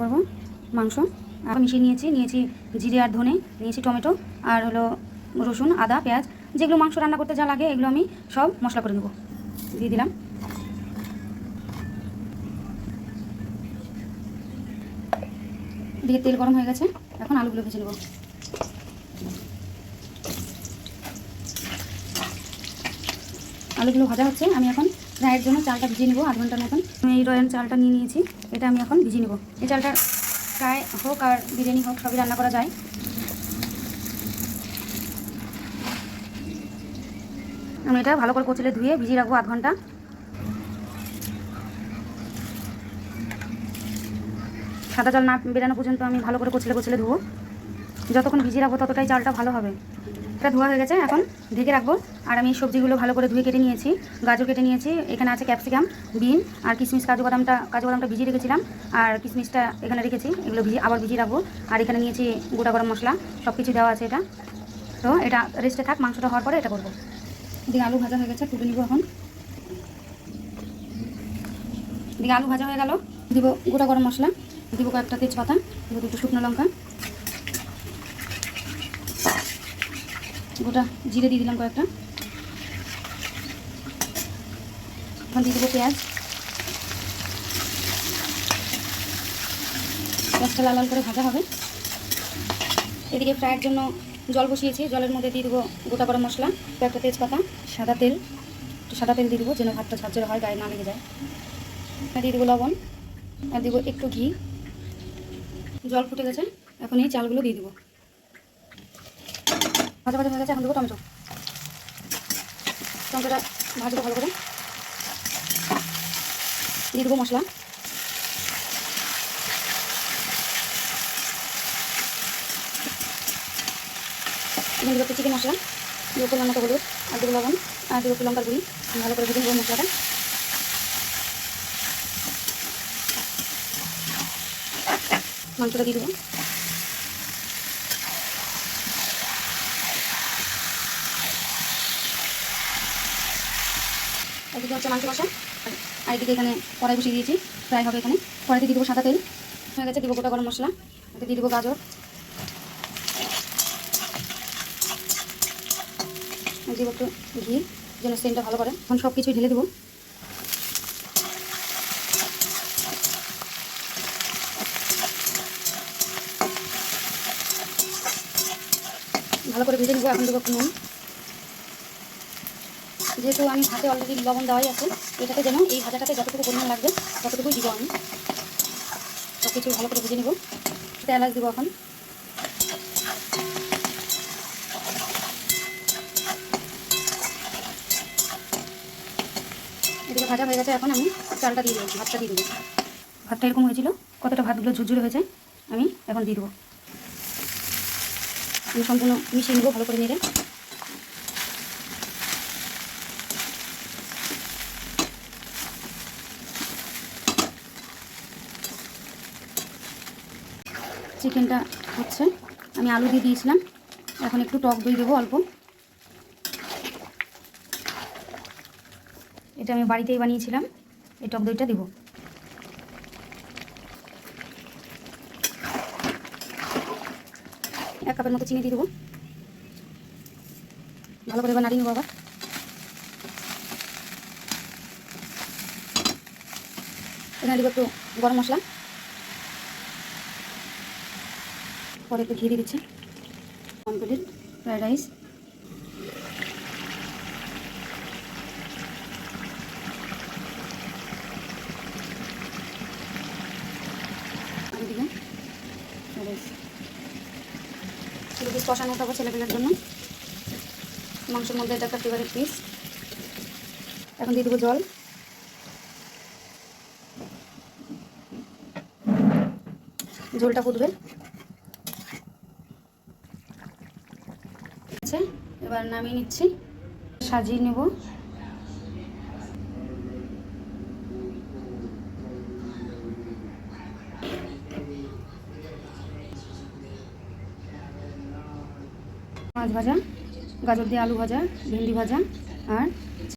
করব মাংস। আর মিশিয়ে নিয়েছি নিয়েছি জিরে আর ধনে, নিয়েছি টমেটো আর হলো রসুন, আদা, পেঁয়াজ। যেগুলো মাংস রান্না করতে যা লাগে এগুলো আমি সব মশলা করে নেব। দিয়ে দিলাম। দিয়ে তেল গরম হয়ে গেছে, এখন আলুগুলো ভেজে নেব। আলুগুলো ভাজা হচ্ছে, আমি এখন রায়ের জন্য চালটা ভিজিয়ে নেব, আধ ঘণ্টার মতন। আমি এই রয়্যাল চালটা নিয়ে নিয়েছি। এটা আমি এখন ভিজিয়ে নেব। এই চালটা ফ্রাই হোক আর বিরিয়ানি হোক, সবই রান্না করা যায়। আমি এটা ভালো করে কচলে ধুয়ে ভিজিয়ে রাখব আধ ঘণ্টা। সাদা চাল না বেরানো পর্যন্ত আমি ভালো করে কচলে কচলে ধুবো। যতক্ষণ ভিজিয়ে রাখব ততটাই চালটা ভালো হবে। এটা ধোয়া হয়ে গেছে, এখন ঢেকে রাখব। আর আমি সবজিগুলো ভালো করে ধুয়ে কেটে নিয়েছি, গাজর কেটে নিয়েছি, এখানে আছে ক্যাপসিকাম, বিন আর কিশমিশ, কাজু বাদামটা কাজু বাদামটা ভিজিয়ে রেখেছিলাম, আর কিশমিশটা এখানে রেখেছি, এগুলো ভিজিয়ে আবার ভিজিয়ে রাখব। আর এখানে নিয়েছি গোটা গরম মশলা সব কিছু দেওয়া আছে এটা। তো এটা রেস্টে থাক, মাংসটা হওয়ার পরে এটা করব। এদিকে আলু ভাজা হয়ে গেছে, তুলে নিব এখন। এদিকে আলু ভাজা হয়ে গেল, দিব গোটা গরম মশলা, দিব কয়েকটা তেজপাতা, দিব দুটো শুকনো লঙ্কা। গোটা জিরে দিয়ে দিলাম কয়েকটা। এখন দিয়ে দেবো পেঁয়াজ। পেঁয়াজটা লাল লাল করে ভাজা হবে। এদিকে ফ্রাইয়ের জন্য জল বসিয়েছি। জলের মধ্যে দিয়ে দেবো গোটা গরম মশলা, কয়েকটা তেজপাতা, সাদা তেল। একটু সাদা তেল দিয়ে দেবো যেন ভাতটা ঝরঝরে হয়, গায়ে না লেগে যায়। দিয়ে দেবো লবণ। আর দেবো একটু ঘি। জল ফুটে গেছে। এখন এই চালগুলো দিয়ে দেবো। ভাজা ভাজা হয়ে গেছে এখন দেবো টমেটো। টমেটোটা ভাজবো ভালো করে। দিয়ে দেবো মশলা। এখানে দেবো চিকেন মশলা। দেবো পরিমাণ মতো হলুদ, আর দেবো লবণ, আর দেবো লঙ্কার গুঁড়ি। ভালো করে ভেজে নেব মশলাটা। মাংসটা দিয়ে দেবো। এদিকে হচ্ছে মাংস কষা। আর এদিকে এখানে কড়াই বসিয়ে দিয়েছি। ফ্রাই হবে এখানে। কড়াইতে দিয়ে দেবো সাদা তেল। হয়ে গেছে দিব গোটা গরম মশলা। এতে দিয়ে দেবো গাজর। দেবো একটু ঘি, যেন সেন্টটা ভালো করে। এখন সব কিছুই ঢেলে দেবো। ভালো করে ভেজে নেব। এখন দেবো নুন। যেহেতু আমি ভাতে অলরেডি লবণ দেওয়াই আছে এটাতে যেন এই ভাজাটাতে যতটুকু পরিমাণ লাগবে, ততটুকুই দিব আমি। সব কিছু ভালো করে ভেজে নেব। সেটা এলাচ দেবো এখন। এদিকে ভাজা হয়ে গেছে, এখন আমি চালটা দিয়ে দেবো ভাতটা দিয়ে দেবো ভাতটা এরকম হয়েছিল, কতটা ভাতগুলো ঝুরঝুরে হয়েছে, আমি এখন দিয়ে দেবো। আমি সম্পূর্ণ মিশিয়ে নেব ভালো করে নেড়ে। চিকেনটা হচ্ছে। আমি আলু দিয়ে দিয়েছিলাম। এখন একটু টক দই দেবো অল্প। এটা আমি বাড়িতেই বানিয়েছিলাম। এই টক দইটা দেবো। এক কাপের মতো চিনি দিয়ে দেবো। ভালো করে এবার নেব আবার। এখানে দেবো একটু গরম মশলা। পরে একটু ঘি দিয়ে দিচ্ছি। Complete fried rice. পিস কষানো খাব ছেলেপেলের জন্য। মাংসের মধ্যে এটা একটা ফেভারিট পিস এখন দিয়ে দেবো জল। ঝোলটা ফুটবে আছে এবার নামিয়ে নিচ্ছি। সাজিয়ে নেব। মাছ ভাজা গাজর দিয়ে আলু ভাজা ভেন্ডি ভাজা আর